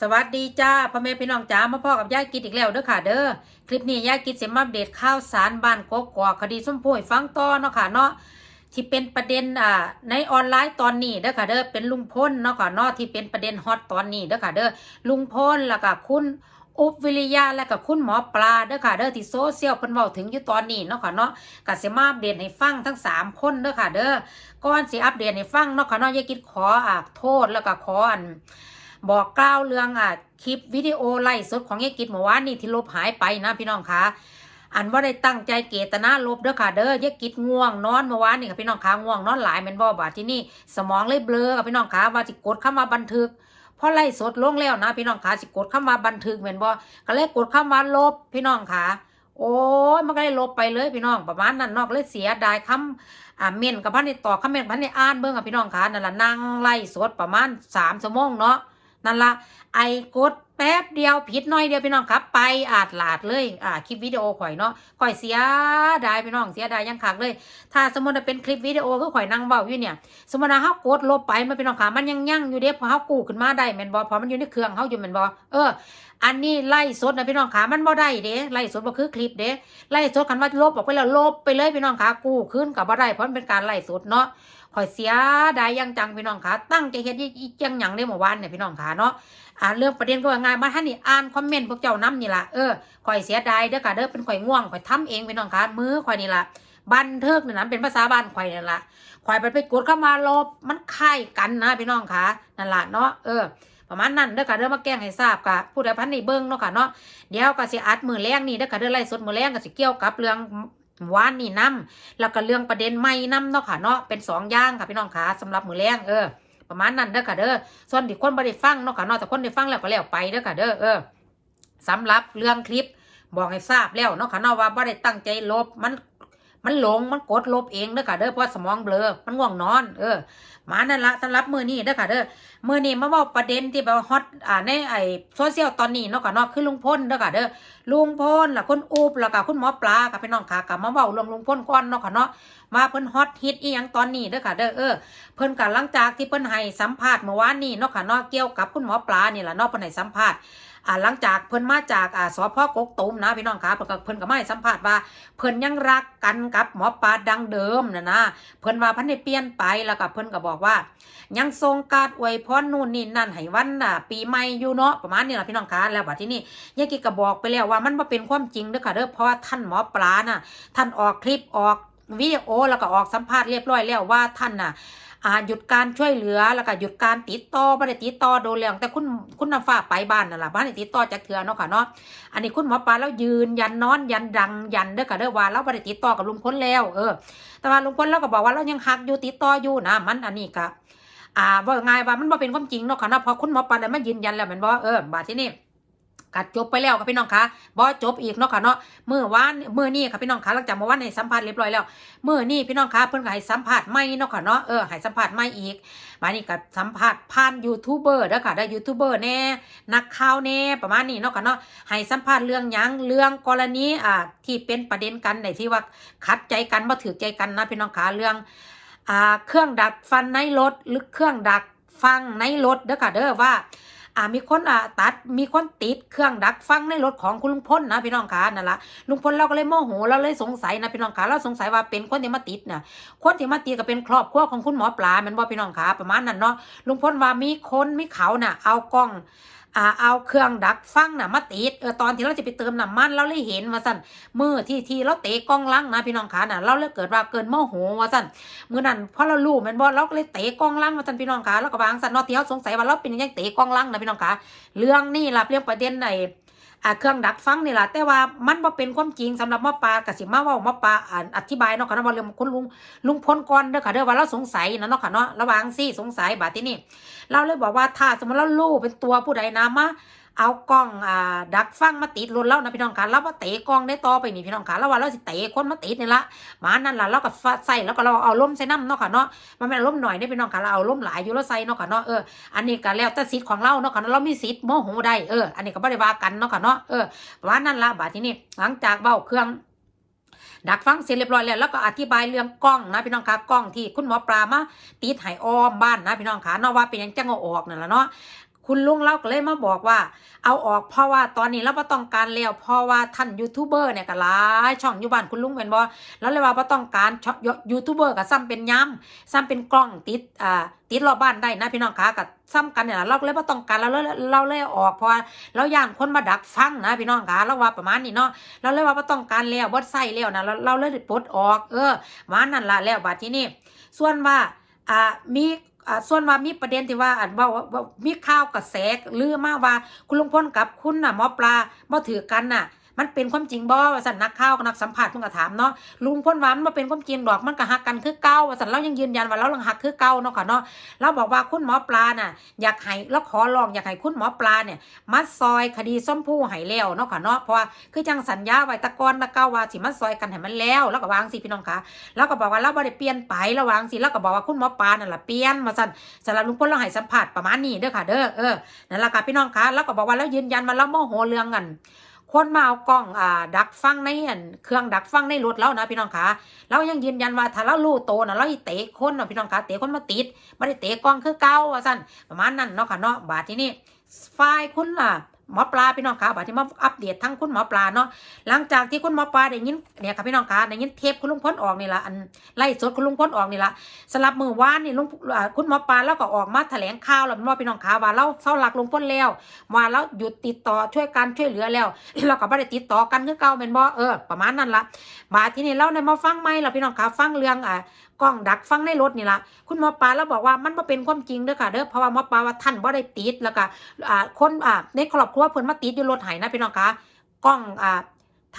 สวัสดีจ้าพ่อแม่พี่น้องจ้ามาพ่อกับยายกิดอีกแล้วเด้อค่ะ เด้อคลิปนี้ยายกิดเสมาอัปเดตข่าวสารบ้านกกกอกคดีส้มโพยฟังต่อเนาะค่ะเนาะที่เป็นประเด็นอ่าในออนไลน์ตอนนี้เด้อค่ะเด้อเป็นลุงพลเนาะค่ะเนาะที่เป็นประเด็นฮอตตอนนี้เด้อค่ะเด้อลุงพลแล้วก็คุณอุบวิริยาแล้วก็คุณหมอปลาเด้อค่ะเด้อที่โซเชียลเพิ่นเว้าถึงอยู่ตอนนี้เนาะค่ะเนาะก็สิมาอัปเดตให้ฟังทั้งสามคนเด้อค่ะเด้อก่อนสิอัปเดตให้ฟังเนาะค่ะเนาะยายกิดขออ่าโทษแล้วก็ขออัน บอกกล่าวเรื่องอะคลิปวิดีโอไล่สดของยายกิจเมื่อวานนี่ที่ลบหายไปนะพี่น้องคะอันว่าได้ตั้งใจเกตนาลบเด้อค่ะเด้อยายกิจง่วงนอนเมื่อวานนี่ค่ะพี่น้องคะง่วงนอนหลายแมนบ่บาที่นี่สมองเลยเบลอค่ะพี่น้องคะว่าสิกดเข้ามาบันทึกพอไล่สดลงแล้วนะ พี่น้องคะสิกดเข้ามาบันทึกแมนบ่ก็เลยกดเข้ามาลบพี่น้องคะโอ้ยมันก็เลยลบไปเลยพี่น้องประมาณนั้นนอกเลยเสียดายคำอ่าเมนกับพันในต่อคอมเมนพันในอ่านเบิ่งกับพี่น้องคะนั่นละนั่งไล่สดประมาณสามชั่วโมงเนาะ นั่นละไอ้กดแป๊บเดียวผิดน้อยเดียวพี่น้องครับ ไปอาดหลาดเลยอ่าคลิปวิดีโอข่อยเนาะข่อยเสียดายพี่น้องเสียดายยังคักเลย ถ้าสมมติเป็นคลิปวิดีโอคือข่อยนั่งเบาอยู่เนี่ย สมมติว่าเฮากดลบไปมันพี่น้องค่ะมันยังยั่งอยู่เด้พอเฮากู้ขึ้นมาได้แมนบ่เพราะมันอยู่ในเครื่องเฮาอยู่แมนบ่เออ อันนี้ไล่สดนะพี่น้องขามันบ่ได้เด้ไล่สดบ่คือคลิปเด้ไล่สดคันว่าลบออกไปแล้วลบไปเลยพี่น้องขากู้ขึ้นกับบ่ได้เพราะมันเป็นการไล่สดเนาะ ข่อยเสียดายยังจังพี่น้องขาตั้งใจเฮ็ดอีจังหยังได้เมื่อวานเนี่ยพี่น้องขาเนาะอ่าเรื่องประเด็นก็ว่าง่ายมาท่านนี่อ่านคอมเมนต์พวกเจ้านํนี่ล่ะเออข่อยเสียดายเด้อค่ะเด้อเป็นข่อยง่วงข่อยทำเองพี่น้องขามือข่อยนี่ล่ะบันเทึกเนี่ยนะเป็นภาษาบ้านข่อยนี่ล่ะข่อยไปไปกดเข้ามาลบมันคล้ายกันนะพี่น้องขานั่นล่ะเนาะเออประมาณนั้นเด้อค่ะเด้อมาแกล้งให้ทราบกะผู้ใดพันในเบิ้งเนาะค่ะเนาะเดี๋ยวก็สิอัดมือแรงนี่เด้อค่ะเด้อไล่สดมือแรงก็สิเกี่ยวกับเรื่อง วานนี่นํแล้วก็เรื่องประเด็นใหม่นํเนาะค่ะเนาะเป็นสองอย่างค่ะพี่น้องขาสำหรับมือแรงเออประมาณนั้นเด้อค่ะเด้อส่วนที่คนบ่ได้ฟังเนาะค่ะเนาะแต่คนได้ฟังแล้วก็แล้วไปเด้อค่ะเด้อเออสำหรับเรื่องคลิปบอกให้ทราบแล้วเนาะค่ะเนาะว่าบ่ได้ตั้งใจลบมัน มันหลงมันกดลบเองเด้อค่ะเด้อเพราะสมองเบลอมันง่วงนอน เออ มานั่นละสำหรับมือนี้เด้อค่ะเด้อมือนี้มาว่าประเด็นที่แบบว่าฮอตอ่าในไอ้โซเชียลตอนนี้เนาะค่ะเนาะคือลุงพลเด้อค่ะเด้อลุงพลล่ะคุณอูบแล้วก็คุณหมอปลากับพี่น้องค่ะกับมาว้าเรื่องลุงพลก่อนเนาะค่ะเนาะมาเพิ่นฮอตฮิตอีหยังตอนนี้เด้อค่ะเด้อเออเพิ่นก็หลังจากที่เพิ่นให้สัมภาษณ์เมื่อวานนี้เนาะค่ะเนาะเกี่ยวกับคุณหมอปลานี่ล่ะเนาะเพิ่นให้สัมภาษณ์ อ่าหลังจากเพิ่นมาจากอ่าสพกกตูมนะพี่น้องคะเพิ่นก็เพิ่นก็มาให้สัมภาษณ์ว่าเพิ่นยังรักกันกับหมอปลาดังเดิมนะนะเพิ่นว่าพันได้เปลี่ยนไปแล้วก็เพิ่นก็บอกว่า ยังทรงการอวยพรนู่นนี่นั่นให้วันน่ะ ปีใหม่อยู่เนาะประมาณนี้ล่ะพี่น้องคะแล้วบัดที่นี่ยายกิก็บอกไปแล้วว่ามันบ่เป็นความจริงเด้อค่ะเด้อเพราะว่าท่านหมอปลาน่ะท่านออกคลิปออกวิดีโอแล้วก็ออกสัมภาษณ์เรียบร้อยแล้วว่าท่านน่ะ อ่าหยุดการช่วยเหลือแล้วก็หยุดการติดต่อไม่ได้ติดต่อโดนแล้วแต่คุณคุณน้ำฟ้าไปบ้านนั่นแหละบ้านติดต่อจากเถื่อเนาะค่ะเนาะอันนี้คุณหมอปลาแล้วยืนยันนอนยันดังยันเด้อค่ะเด้อว่าเราไม่ได้ติดต่อกับลุงพลแล้ว เออ แต่ว่าลุงพลเราก็บอกว่าเรายังหักอยู่ติดต่ออยู่นะมันอันนี้ก็อ่าว่าไงว่ามันบ่เป็นความจริงเนาะค่ะเนาะพอคุณหมอปลาได้มายืนยันแล้วมันบ่เออบาดที่นี่ กัดจบไปแล้วค่ะพี่น้องคะบ่จบอีกเนาะค่ะเนาะเมื้อวานเมื้อนี้ค่ะพี่น้องคะหลังจากเมื่อวานในสัมภาษณ์เรียบร้อยแล้วเมื่อนี่พี่น้องคะเพิ่นก็ให้สัมภาษณ์ไม่เนาะค่ะเนาะเออให้สัมภาษณ์ไม่อีกมานี่ก็สัมภาษณ์ผ่านยูทูบเบอร์เด้อค่ะได้ยูทูบเบอร์แน่นักข่าวแน่ประมาณนี้เนาะค่ะเนาะให้สัมภาษณ์เรื่องยังเรื่องกรณีอ่าที่เป็นประเด็นกันในที่ว่าขัดใจกันบ่ถือใจกันนะพี่น้องคะเรื่องอ่าเครื่องดักฟันในรถหรือเครื่องดักฟังในรถเด้อค่ะเด้อว่า อ่ามีคนอ่าตัดมีคนติดเครื่องดักฟังในรถของคุณลุงพลนะพี่น้องคะนั่นละลุงพลเราก็เลยโมโหเราเลยสงสัยนะพี่น้องคะเราสงสัยว่าเป็นคนที่มาติดน่ะคนที่มาติดก็เป็นครอบครัวของคุณหมอปลาแมันบ่พี่น้องคะประมาณนั้นเนาะลุงพลว่ามีคนมีเขาน่ะ เอากล้อง อ่าเอาเครื่องดักฟังน่ะมาติดเออตอนที่เราจะไปเติมน้ำมันเราเลยเห็นว่าสั่นมือที่ที่เราเตะกล้องลังนะพี่น้องขาน่ะเราเลยเกิดว่าเกินโมโหว่าสั่นมื่อนั้นพอเราลู่แมันบอเราก็เลยเตะกองลังมาสั่นพี่น้องขาแล้วก็วางสั่นนอที่เขาสงสัยว่าเราเป็นยังเตะกองลังนะพี่น้องขาเรื่องนี่ล่ะเรื่องประเด็นไหน เครื่องดักฟังนี่แหละแต่ว่ามันบ่เป็นความจริงสำหรับมอปลากสิมาว้าหมอปลาอ่านอธิบายเนาะค่ะเนาะว่าเรื่องคุณลุงลุงพลก่อนเด้อค่ะเด้อว่าเราสงสัยนะเนาะค่ะเนาะระวังซี่สงสัยบาดที่นี่เราเลยบอกว่าถ้าสมมติเราลู้เป็นตัวผู้ใดนะมา เอากล้องอ่าดักฟังมาติดรถเรานะพี่น้องคะแล้วว่าเตะกล้องได้ต่อไปนี่พี่น้องคะแล้วว่าเราสิเตะคนมาติดนี่ละมานั่นล่ะเราก็ใส่แล้วก็เราเอาล้มใส่น้ำเนาะค่ะเนาะมันไม่ล้มหน่อยได้พี่น้องค่ะเราเอาล้มหลายอยู่แล้วใส่เนาะค่ะเนาะเอออันนี้ก็แล้วแต่สิทธิ์ของเราเนาะค่ะเนาะเรามีสิทธิ์โมโหได้เอออันนี้ก็บ่ได้ว่ากันเนาะค่ะเนาะเออมานั้นละบาดทีนี้หลังจากเบ้าเครื่องดักฟังเสร็จเรียบร้อยแล้วแล้วก็อธิบายเรื่องกล้องนะพี่น้องคะกล้องที่คุณหมอปลามาติดหายอ้อมบ้านนะพี่น้องคะเนาะว่าเป็นยังจังเอาออกนั่นแหละเนาะ คุณลุงเราก็เลยมาบอกว่า เอาออกเพราะว่าตอนนี้เราบ่ต้องการแล้วเพราะว่าท่านยูทูบเบอร์เนี่ยก็หลายช่องอยู่บ้านคุณลุงเป็นบ่แล้วเลยว่าบ่ต้องการช่องยูทูบเบอร์ก็ซ้ำเป็นย้ำซ้ำเป็นกล้องติดอ่าติดรอบบ้านได้นะพี่น้องคะกับซ้ำกันเนี่ยเราเลยบ่ต้องการเราเลยเราเลยอาออกเพราะว่าเราย่านคนมาดักฟังนะพี่น้องคะเราว่าประมาณนี้เนาะเราเลยว่าบ่ต้องการแล้วบ่ใส่แล้วนะเราเราเลยปลดออก เออมานั่นละแล้วบัดที่นี้ส่วนว่าอ่ามี ส่วนว่ามีประเด็นที่ว่าอันว่าว่าว่ามีข่าวกระแสลือมาว่า คุณลุงพลกับคุณน่ะหมอปลาบ่ถือกันน่ะ มันเป็นความจริงบ่ว่าสันนักข่าวกับนักสัมภาษณ์เพิ่นก็ถามเนาะลุงพลว่ามันบ่เป็นความจริงดอกมันก็ฮักกันคือเก่าว่าสันเรายังยืนยันว่าเราลังฮักคือเก่าเนาะค่ะเนาะเราบอกว่าคุณหมอปลาน่ะอยากให้เราขอร้องอยากให้คุณหมอปลาเนี่ยมาซอยคดีส้มผู้ให้แล้วเนาะค่ะเนาะเพราะว่าคือจังสัญญาไว้ตะกอนตะเก้าว่าสิมาซอยกันให้มันแล้วแล้วก็วางสิพี่น้องคะแล้วก็บอกว่าเราบ่ได้เปลี่ยนไประวางสิแล้วก็บอกว่าคุณหมอปลานั่นล่ะเปลี่ยนมาสั่นสำหรับลุงพลเราให้สัมภาษณ์ประมาณนี้เด้อค่ะเด้อเออนั่นละค่ะพี่น้องคะแล้วก็บอกว่าเรายืนยันว่าเราโมโหเรื่องกัน คนมาเอากล้องอ่าดักฟังในเครื่องดักฟังในรถแล้วนะพี่น้องคะเรายังยืนยันว่าถ้าเราลู่โตนะเราเตะคนนะพี่น้องคะเตะคนมาติดไม่ได้เตะกล้องคือเก่าว่าสั้นประมาณนั้นเนาะค่ะเนาะบาทที่นี่ฝ่ายคุณอะ หมอปลาพี่น้องคะบาดที่มาอัปเดตทั้งคุณหมอปลาเนาะหลังจากที่คุณหมอปลาได้ยินเนี่ยค่ะพี่น้องคะได้ยินเทปคุณลุงพ้นออกนี่ละอันไล่สดคุณลุงพ้นออกนี่ละสลับมือว่านนี่ลุงคุณหมอปลาแล้วก็ออกมาแถลงข่าวแล้วว่าพี่น้องคะว่าเราเศร้าหลักลุงพ้นแล้วว่าแล้วหยุดติดต่อช่วยกันช่วยเหลือแล้วเราก็ไม่ได้ติดต่อกันคือเก่าเป็นบ่เออประมาณนั้นละมาที่นี่เราในมาฟังไหมล่ะพี่น้องคะฟังเรื่องอ่ากล้องดักฟังในรถนี่ละคุณหมอปลาแล้วบอกว่ามันมาเป็นความจริงเด้อค่ะเด้อเพราะว่าหมอปลาว่าท่านบ่ได้ติดแล้วก็อ่าคนอ่าในครอบครัวเพิ่นมาติดอยู่รถไหนะพี่น้องคะกล้องอ่า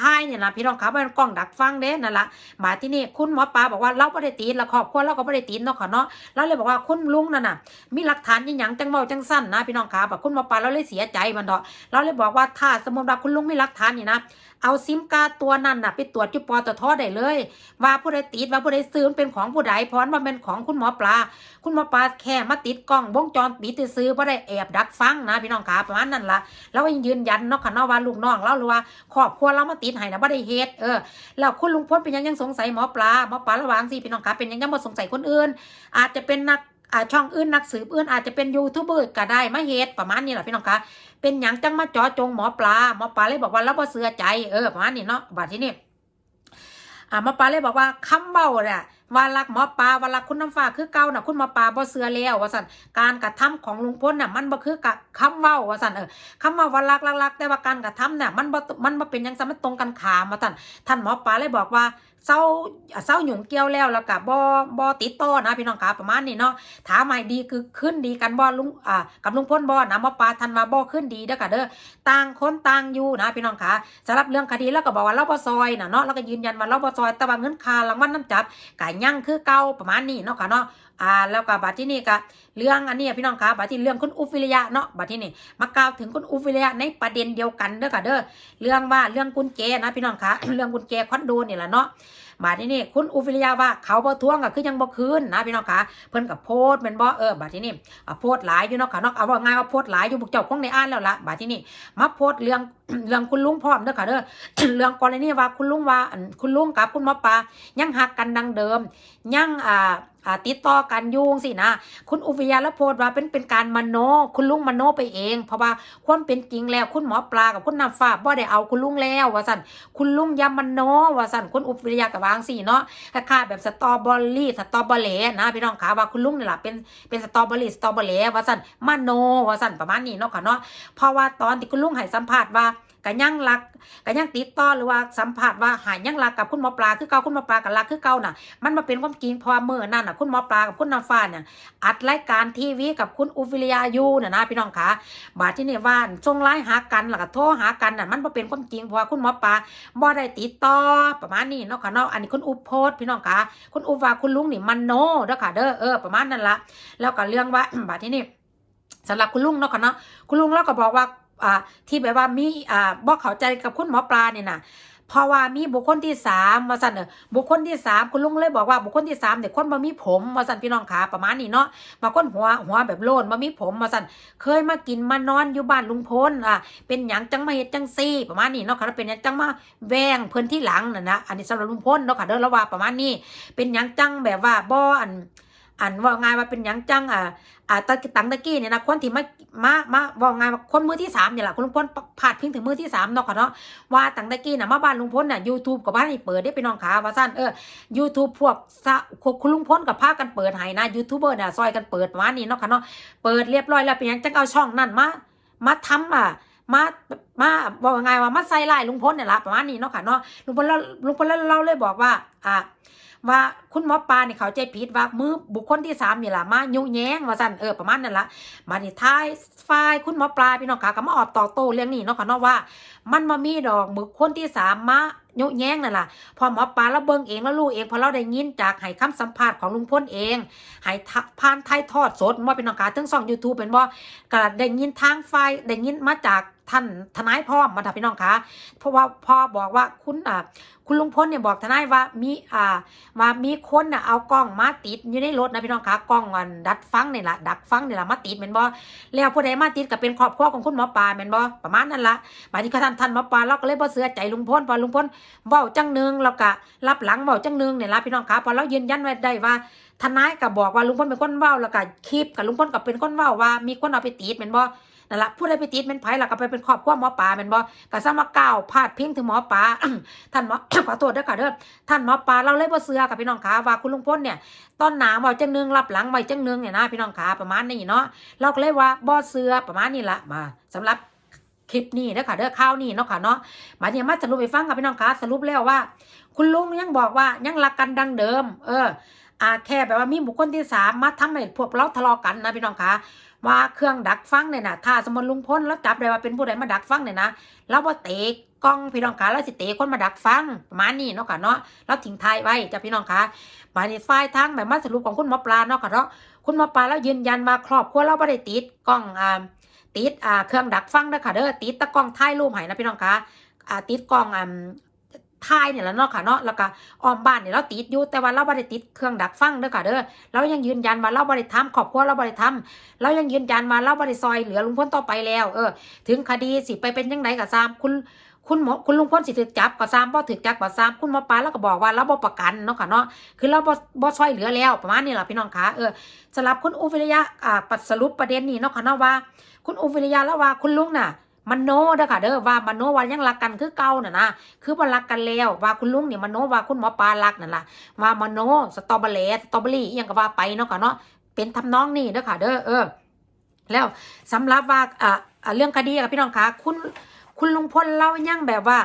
ท้ายเนี่ยนะพี่น้องคะว่าเป็นกล้องดักฟังเด้นั่นละมาที่นี่คุณหมอปลาบอกว่าเราบ่ได้ติดแล้วครอบครัวเราก็บ่ได้ติดเนาะค่ะเนาะเราเลยบอกว่าคุณลุงนั่นน่ะ มีหลักฐานอหยังจังเมาจังสั้นนะพี่น้องคะบอกคุณหมอปลาเราเลยเสียใจมันเนาะเราเลยบอกว่าถ้าสมมติว่าคุณลุงไม่รักฐานนี่นะเอาซิมการ์ดตัวนั้นน่ะไปตรวจจุปอตทอได้เลย ว่าผู้ใดติดว่าผู้ใดซื้อเป็นของผู้ใดเพราะมันเป็นของคุณหมอปลา คุณหมอปลาแค่มาติดกล้องวงจรปิดซื้อบ่ได้แอบดักฟังนะพี่น้องขาประมาณนั้นละแล้วยืนยันเนาะค่ะเนาะว่าลูกน้องเราหรือว่าครอบครัวเรามาติดให้นะบ่ได้เฮ็ดเออแล้วคุณลุงพลเป็นยังยังสงสัยหมอปลาหมอปลาระวังสิพี่น้องคะเป็นยังยังบ่สงสัยคนอื่น อาจจะเป็นนักอาช่องอื่นนักสืบอื่นอาจจะเป็นยูทูบเบอร์ก็ได้มาเฮ็ดประมาณนี้แหละพี่น้องคะเป็นอยังจังมาเจอจงหมอปลาหมอปลาเลยบอกว่าเราบ่เสือใจเออประมาณนี้เนาะบาดที่นี่อ่าหมอปลาเลยบอกว่าคำเบ้าเนี่ยว่ารักหมอปลาว่ารักคุณน้ำฟ้าคือเก่าน่ะคุณหมอปลาบ่เสือแล้วว่าสันการกระทำของลุงพลน่ะมันบ่คือกับคำเว้าว่าสันเออคำเว้าว่ารักรักรักแต่ว่าการกระทำเนี่ยมันบ่มันบ่เป็นยังซะมันตรงกันขามว่าสันท่านหมอปลาเลยบอกว่าเศร้าเศร้าหยุ่งเกี่ยวแล้วแล้วก็บ่บ่ติดต่อนะพี่น้องคะประมาณนี้เนาะถามใหม่ดีคือขึ้นดีกันบ่ลุงอ่ากับลุงพ้นบ่นะหมอปลาทันว่าบ่ขึ้นดีเด้อค่ะเด้อต่างคนต่างอยู่นะพี่น้องคะสำหรับเรื่องคดีแล้วก็บอกว่าเราบ่ซอยนะเนาะแล้วก็ยืนยันว่าเราบ่ซอยแต่ว่าเงินคารางวัลน้ำจับก็ยังคือเก่าประมาณนี้เนาะค่ะเนาะอ่าแล้วก็บัดที่นี่ก็เรื่องอันนี้พี่น้องคะบัดที่เรื่องคุณอุฟิริยะเนาะบัดที่นี่มากล่าวถึงคุณอุฟิริยะในประเด็นเดียวกันเด้อค่ะเด้อเรื่องว่าเรื่องกุญแจนะพี่น้องคะเรื่องกุญแจคอนโดนี่แหละเนาะบาดที่นี่คุณอุฟิริยาว่าเขาบ่ทวงก็คือยังบ่คืนนะพี่น้องคะเพิ่นกับโพสเป็นบ่เออบาดที่นี่อะโพสหลายอยู่เนาะค่ะเนาะเอาว่าง่ายว่าโพสหลายอยู่บุกเจ้าคงในอ่านแล้วล่ะบาดที่นี่มาโพสเรื่องเรื่องคุณลุงพร้อมเด้อค่ะเด้อเรื่องกรณีว่าคุณลุงว่าคุณลุงกับคุณหมอปลายังหักกันดังเดิมยังอ่าอ่า ติดต่อกันยุ่งสินะ คุณอุฟิยาละโพสต์ว่าเป็นเป็นการมโน คุณลุงมโนไปเอง เพราะว่าความเป็นจริงแล้วคุณหมอปลากับคุณน้ำฟ้าบ่ได้เอาคุณลุงแล้วว่าสั่นคุณลุงยามโนว่าสั่นคุณอุปริยากับวางสี่เนาะคล้าแบบสตอเบอร์รี่สตอเบอร์เลนะพี่น้องขาว่าคุณลุงนี่แหละเป็นเป็นสตอเบอร์รี่สตอเบอร์เลว่าสั่นมโนว่าสั่นประมาณนี้เนาะค่ะเนาะเพราะว่าตอนที่คุณลุงให้สัมภาษณ์ว่า กันยังรักกันยังติดต่อหรือว่าสัมผัสว่าหายยังรักกับคุณหมอปลาคือเก่าคุณหมอปลากับรักคือเก่าน่ะ มันมาเป็นความจริงพราะว่าเมื่อนั่นน่ะคุณหมอปลากับคุณน้ำฟ้าเนี่ยอัดรายการทีวีกับคุณอุฟิริยาอยู่น่ะนะพี่น้องขาบาดที่นี่ว่าส่งไลน์หากันแล้วก็โทรหากันน่ะมันมาเป็นความจริงพราะว่าคุณหมอปลาบ่ได้ติดต่อประมาณนี้เนาะค่ะเนาะอันนี้คุณอุโพสพี่น้องคะคุณอุว่าคุณลุงนี่มันโนเด้อค่ะเด้อเออประมาณนั้นละแล้วก็เรื่องว่าบัดที่นี่สำหรับคุณลุงเนาะค่ะเนาะคุณลุงเราก็บอกว่า อ่าที่แบบว่ามีอ่าบ่เข้าใจกับคุณหมอปลาเนี่ยนะเพราะว่ามีบุคคลที่สามว่าสั่นเออบุคคลที่สามคุณลุงเลยบอกว่าบุคคลที่สามเนี่ยคนบ่มีผมว่าสั่นพี่น้องขาประมาณนี้เนาะบาคนหัวหัวแบบโลนบ่มีผมว่าสั่นเคยมากินมานอนอยู่บ้านลุงพลอะเป็นหยังจังมาเฮ็ดจังซี่ ประมาณนี้เนาะค่ะแล้วเป็นหยังจังมาแวงเพิ่อนที่หลังน่ะนะอันนี้สำหรับลุงพลเนาะค่ะเด้อละว่าประมาณนี้ เป็นหยังจังแบบว่าบ่อัน อันว่าไงายว่าเป็นยังจังอ่าอ่าตะตังตะกี้เนี่ยนะคนที่มามามาว่าไงายว่าคนมือที่สามเนี่ยแหละคุณลุงพลพาดพิงถึงมือที่สามเนาะค่ะเนาะว่าตังตะกี้น่ะมาบ้านลุงพลน่ะยูทูบกับบ้านนี่เปิดได้พี่น้องขาว่าสั้นเออยูทูบพวกคุณลุงพลกับพากันเปิดให้นะยูทูบเบอร์น่ะซอยกันเปิดประมาณนี้เนาะค่ะเนาะเปิดเรียบร้อยแล้วเป็นยังจังเอาช่องนั่นมามาทำอะ มามาบอกยังไงว่ามาใส่ลายลุงพลเนี่ยละประมาณนี้เนาะค่ะเนาะลุงพลลุงพลแล้วเราเลยบอกว่า อ่าว่าคุณหมอปลาเนี่ยเขาใจผิดว่ามือบุคคลที่สามนี่ล่ะมายุแย้งว่าสั่นเออประมาณนั้นละมาในท้ายฝ่ายคุณหมอปลาพี่น้องค่ะก็มาออกต่อโต้เรื่องนี้เนาะค่ะเนาะว่า มันมามีดอกบุคคลที่สามมายุแย้งนั่นล่ะพอหมอปลาแล้วเบิ่งเองแล้วรู้เองพอเราได้ยินจากให้คำสัมภาษณ์ของลุงพลเองให้ผ่านไทยทอดสดว่าเป็นน้องค่ะทั้งสอง YouTube เป็นว่าก็ได้ยินทางฝ่ายได้ยินมาจาก ท่านทนายพร้อมมาถ้าพี่น้องคะเพราะว่าพ่อบอกว่าคุณอ่าคุณลุงพลเนี่ยบอกทนายว่ามีอ่าว่ามีคนน่ะเอากล้องมาติดอยู่ในรถนะพี่น้องคะกล้องอันดัดฟังนี่แหละดักฟังนี่แหละมาติดเป็นบ่แล้วผู้ใดมาติดก็เป็นครอบครัวของคุณหมอปลาเป็นบ่ประมาณนั้นละบาดนี้ก็ท่านท่านหมอปลาเราก็เลยบ่เสือใจลุงพลพอลุงพลเว้าจังหนึงแล้วก็รับหลังเว้าจังหนึงเนี่ยละพี่น้องคะพอเรายืนยันไว้ได้ว่าทนายก็บอกว่าลุงพลเป็นคนเว้าแล้วก็คลิปกับลุงพลก็เป็นคนเว้าว่ามีคนเอาไปติดเป็นบ่ นั่นละผู้ใดไปติดเป็นไผแล้วก็ไปเป็นครอบครัวหมอปลาเป็นบ่ก็ซ้ำมาก้าวพาดพิงถึงหมอปลาท่านหมอขอโทษด้วยค่ะเด้อท่านหมอปลาเราเลยบ่เสือกับพี่น้องขาว่าคุณลุงพลเนี่ยตอนหนาเว้าจังหนึงรับหลังไว้จังหนึงเนี่ยนะพี่น้องขาประมาณนี้เนาะเราก็เลยว่าบ่เสือประมาณนี้ละมาสำหรับคลิปนี้เด้อค่ะเด้อข่าวนี้เนาะค่ะเนาะมาเนี่ยมาสรุปไปฟังกับพี่น้องขาสรุปแล้วว่า คุณลุงยังบอกว่ายังรักกันดังเดิม เออ อาแค่แบบว่ามีบุคคลที่สามมาทำให้พวกเราทะเลาะกันนะพี่น้องคะว่าเครื่องดักฟังเนี่ยนะถ้าสมมติลุงพลแล้วจับได้ว่าเป็นผู้ใดมาดักฟังเนี่ยนะเราว่าเตะกล้องพี่น้องคะแล้วสิเตะคนมาดักฟังประมาณนี้เนาะค่ะเนาะเราทิ้งท้ายไว้จ้ะพี่น้องคะมาในฝ่ายทางแบบมาสรุปของคุณหมอปลาเนาะค่ะเนาะคุณหมอปลาแล้วยืนยันมาครอบครัวเราไม่ได้ติดกล้องอ่าติดอ่าเครื่องดักฟังเด้อค่ะเด้อติดตะกล้องถ่ายรูปให้นะพี่น้องคะอ่าติดกล้องอ่า ทายเนี่ยแล้วเนาะค่ะเนาะแล้วก็ออมบ้านเนี่ยเราติดอยู่แต่ว่าเราบ่ได้ติดเครื่องดักฟังเด้อค่ะเด้อเรายังยืนยันว่าเราบ่ได้ทำครอบครัวเราบ่ได้ทำเรายังยืนยันว่าเราบ่ได้ซอยเหลือลุงพลต่อไปแล้ว เออ ถึงคดีสิไปเป็นยังไงก็ตามคุณคุณหมอคุณลุงพลสิถูกจับก็ตามบ่ถูกจับก็ตามคุณหมอปลาแล้วก็บอกว่าเราบ่ประกันเนาะค่ะเนาะคือเราบ่บ่ซอยเหลือแล้วประมาณนี้แหละพี่น้องคะเออสำหรับคุณอุวิริยะอ่าปัสรุปประเด็นนี้เนาะค่ะเนาะว่า คุณอุวิริยะแล้วว่าคุณลุงน่ะ มันโนเด้อค่ะเด้อว่ามโนว่ายังรักกันคือเก่าน่ะนะคือบ่รักกันแล้วว่าคุณลุงเนี่ยมโนว่าคุณหมอปลารักนั่นล่ะว่ามโนสตรอเบอรี่สตรอเบอรี่ยังก็ว่าไปเนาะค่ะเนาะเป็นทำนองนี่เด้อค่ะเด้อเออ แล้วสำหรับว่าอ่าเรื่องคดีกับพี่น้องคะคุณคุณลุงพลเล่ายังแบบว่า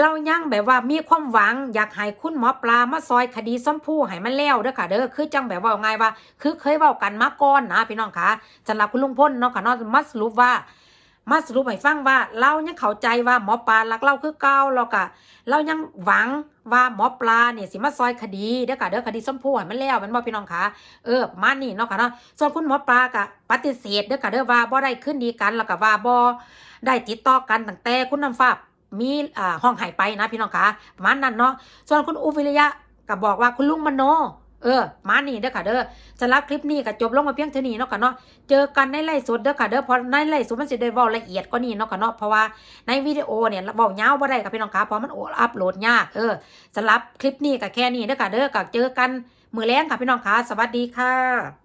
เรายังแบบว่ามีความหวังอยากให้คุณหมอปลามาซอยคดีส้มผู้ให้มันแล้วเด้อค่ะเด้อคือจังแบบว่าไงว่า คือเคยเว้ากันมาก่อนนะพี่น้องคะสำหรับคุณลุงพลเนาะค่ะเนาะมาสรุปว่า มาสรุปให้ฟังว่าเรายังเข้าใจว่าหมอปลารักเราคือเก่าแล้วก็เรายังหวังว่าหมอปลาเนี่ยสิมาซอยคดีเด้อค่ะเด้อคดีส้มผู้ให้มันแล้วมันบ่พี่น้องคะเออมานี้เนาะค่ะเนาะส่วนคุณหมอปลาก็ปฏิเสธเด้อค่ะเด้อว่าบ่ได้ขึ้นดีกันแล้วก็ว่าบ่ได้ติดต่อกันตั้งแต่คุณน้ำฟ้ามีอ่าห้องหายไปนะพี่น้องคะประมาณนั้นเนาะส่วนคุณอุวิริยะก็บอกว่าคุณลุงมโน เออ มานี่เด้อค่ะเด้อสำหรับคลิปนี้ก็จบลงมาเพียงเท่านี้เนาะค่ะเนาะ เจอกันในไลฟ์สดเด้อค่ะเด้อเพราะในไลฟ์สดมันสิได้เว้าละเอียดกว่านี้เนาะค่ะเนาะ เพราะว่าในวิดีโอเนี่ยเว้ายาวบ่ได้ค่ะพี่น้องคะเพราะมันโออัพโหลดยาก เออสำหรับคลิปนี้ก็แค่นี้เด้อค่ะเด้อก็เจอกันมื้อแรงค่ะพี่น้องคะสวัสดีค่ะ